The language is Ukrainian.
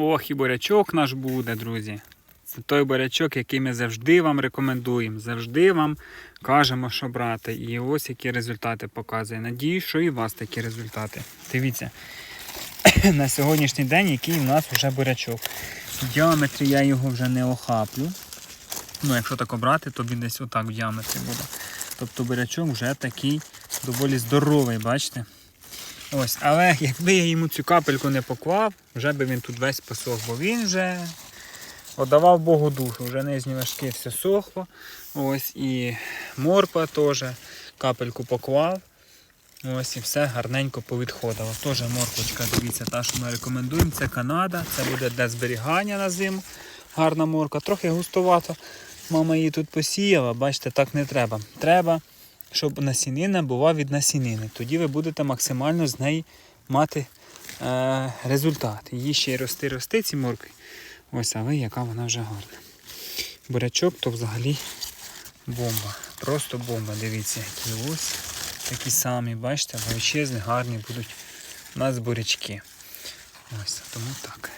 Ох, і бурячок наш буде, друзі. Це той бурячок, який ми завжди вам рекомендуємо. Завжди вам кажемо, що брати. І ось які результати показує. Надію, що і у вас такі результати. Дивіться, на сьогоднішній день, який у нас вже бурячок. В діаметрі я його вже не охаплю. Ну, якщо так обрати, то він десь отак в діаметрі буде. Тобто бурячок вже такий доволі здоровий, бачите? Ось, але якби я йому цю капельку не поклав, вже би він тут весь посох, бо він вже отдавав Богу душу, вже нижні важки все сохло. Ось і морква теж капельку поклав. Ось і все гарненько повідходило. Теж морквочка, дивіться, та, що ми рекомендуємо, це Канада, це буде для зберігання на зиму. Гарна морква, трохи густовато. Мама її тут посіяла, бачите, так не треба. Треба, щоб насінина була від насінини. Тоді ви будете максимально з неї мати е, результат. Її ще й рости, рости ці моркви. Ось, ви, яка вона вже гарна. Бурячок то взагалі бомба. Просто бомба. Дивіться, які ось такі самі, бачите, величезні, гарні будуть у нас бурячки. Ось, тому так.